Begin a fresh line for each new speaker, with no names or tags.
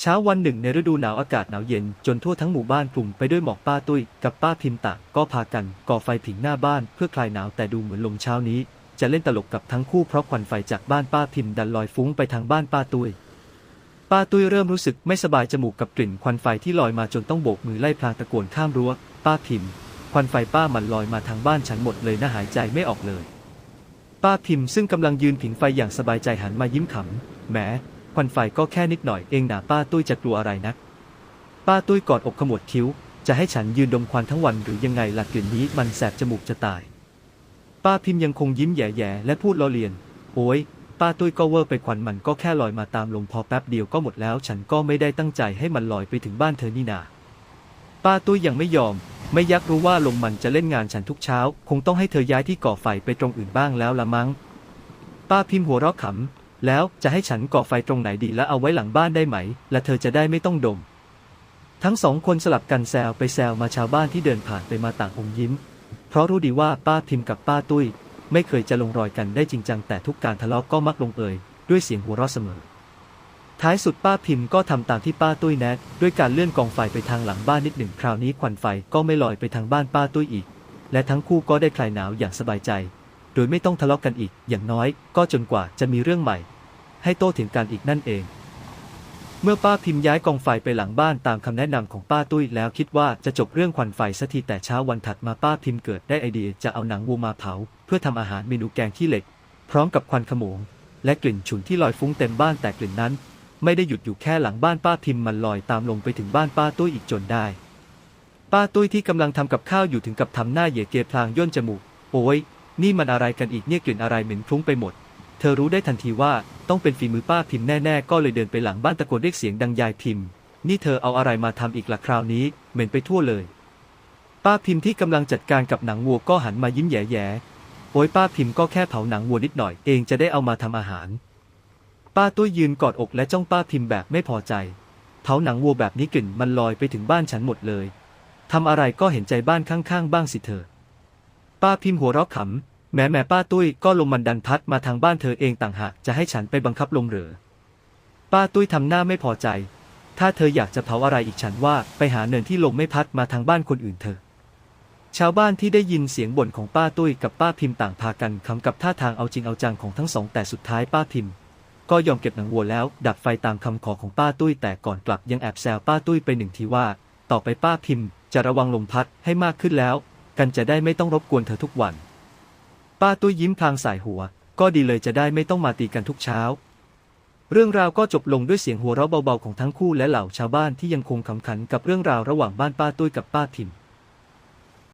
เช้าวันหนึ่งในฤดูหนาวอากาศหนาวเย็นจนทั่วทั้งหมู่บ้านกลุ่มไปด้วยหมอกป้าตุ้ยกับป้าพิมตะก็พากันก่อไฟผิงหน้าบ้านเพื่อคลายหนาวแต่ดูเหมือนลมเช้านี้ จะเล่นตลกกับทั้งคู่เพราะควันไฟจากบ้านป้าพิมดันลอยฟุ้งไปทางบ้านป้าตุ้ยป้าตุ้ยเริ่มรู้สึกไม่สบายจมูกกับกลิ่นควันไฟที่ลอยมาจนต้องโบกมือไล่พลางตะโกนข้ามรั้ว ป้าพิมควันไฟป้ามันลอยมาทางบ้านฉันหมดเลยนะหายใจไม่ออกเลย ป้าพิมซึ่งกำลังยืนผิงไฟอย่างสบายใจหันมายิ้มขำแหม วันไฟก็แค่นิดหน่อยเองนะป้าตุ้ยจะกลัวอะไรนัก ป้าตุ้ยกอดอกขมวดคิ้ว จะให้ฉันยืนดมควันทั้งวันหรือยังไงหล่ะกลิ่นนี้มันแสบจมูกจะตาย ป้าพิมพ์ยังคงยิ้มแย่ๆและพูดล้อเลียน โอ้ยป้าตุ้ยก็เวอร์ไปควันมันก็แค่ลอยมาตามลมพอแป๊บเดียวก็หมดแล้ว ฉันก็ไม่ได้ตั้งใจให้มันลอยไปถึงบ้านเธอนี่นา ป้าตุ้ยยังไม่ยอม ไม่ยักรู้ว่าลมมันจะเล่นงานฉันทุกเช้า คงต้องให้เธอย้ายที่ก่อไฟไปตรงอื่นบ้างแล้วละมั้ง ป้าพิมพ์หัวเราะขำ แล้วจะให้ฉันก่อไฟตรงไหนดีและเอาไว้หลังบ้านได้ไหม และเธอจะได้ไม่ต้องดม ทั้งสองคนสลับกันแซวไปแซวมาชาวบ้านที่เดินผ่านไปมาต่างอมยิ้ม เพราะรู้ดีว่าป้าพิมพ์กับป้าตุ้ย ไม่เคยจะลงรอยกันได้จริงจังแต่ทุกการทะเลาะก็มักลงเอยด้วยเสียงหัวเราะเสมอ ท้ายสุดป้าพิมพ์ก็ทำตามที่ป้าตุ้ยแนะด้วยการเลื่อนกองไฟไปทางหลังบ้านนิดหนึ่งคราวนี้ควันไฟก็ไม่ลอยไปทางบ้านป้าตุ้ยอีก และทั้งคู่ก็ได้คลายหนาวอย่างสบายใจ ดยไม่ต้องทะเลาะกันอีก อย่างน้อยก็จนกว่าจะมีเรื่องใหม่ ให้โต้เถียงกันอีกนั่นเอง เมื่อป้าพิมพ์ย้ายกองไฟไปหลังบ้านตามคำแนะนำของป้าตุ้ยแล้วคิดว่าจะจบเรื่องควันไฟสักทีแต่เช้าวันถัดมาป้าพิมพ์เกิดได้ไอเดียจะเอาหนังวัวมาเผา เพื่อทำอาหารเมนูแกงขี้เหล็ก พร้อมกับควันขโมง และกลิ่นฉุนที่ลอยฟุ้งเต็มบ้านแต่กลิ่นนั้น ไม่ได้หยุดอยู่แค่หลังบ้านป้าพิมพ์มันลอยตามลงไปถึงบ้านป้าตุ้ยอีกจนได้ป้าตุ้ยที่กำลังทำกับข้าวอยู่ถึงกับทำหน้าเหย่เกยพลางย่นจมูก โอ้ย นี่มันอะไรกันอีกเนี่ยกลิ่นอะไรเหม็นคลุ้งไปหมด เธอรู้ได้ทันทีว่าต้องเป็นฝีมือป้าพิมพ์แน่ๆ ก็เลยเดินไปหลังบ้านตะโกนเรียกเสียงดังยายพิมพ์ นี่เธอเอาอะไรมาทำอีกละคราวนี้ เหม็นไปทั่วเลย ป้าพิมพ์ที่กำลังจัดการกับหนังวัวก็หันมายิ้มแย่ๆโอ้ยป้าพิมพ์ก็แค่เผาหนังวัวนิดหน่อยเองจะได้เอามาทำอาหาร ป้าตุ้ยยืนกอดอกและจ้องป้าพิมพ์แบบไม่พอใจเผาหนังวัวแบบนี้กลิ่นมันลอยไปถึงบ้านฉันหมดเลยทำอะไรก็เห็นใจบ้านข้างๆ บ้างสิเธอ ป้าพิมพ์หัวเราะขำ แม้แม่ป้าตุ้ยก็ลมมันดันพัดมาทางบ้านเธอเองต่างหากจะให้ฉันไปบังคับลงเหรือ ป้าตุ้ยทำหน้าไม่พอใจ ถ้าเธออยากจะเผาอะไรอีกฉันว่าไปหาเนินที่ลมไม่พัดมาทางบ้านคนอื่นเถอะ ชาวบ้านที่ได้ยินเสียงบ่นของป้าตุ้ยกับป้าพิมพ์ต่างพากันคำกับท่าทางเอาจริงเอาจังของทั้งสองแต่สุดท้ายป้าพิมพ์ ก็ยอมเก็บหนังวัวแล้ว ดับไฟตามคำขอของป้าตุ้ยแต่ก่อนกลับยังแอบแซวป้าตุ้ยไปหนึ่งทีว่า ต่อไปป้าพิมพ์ จะระวังลมพัดให้มากขึ้นแล้ว กันจะได้ไม่ต้องรบกวนเธอทุกวัน ป้าตุ้ยยิ้มพลางสายหัว ก็ดีเลยจะได้ไม่ต้องมาตีกันทุกเช้า เรื่องราวก็จบลงด้วยเสียงหัวเราะเบาๆของทั้งคู่และเหล่าชาวบ้านที่ยังคงขำขันกับเรื่องราวระหว่างบ้านป้าตุ้ยกับป้าทิม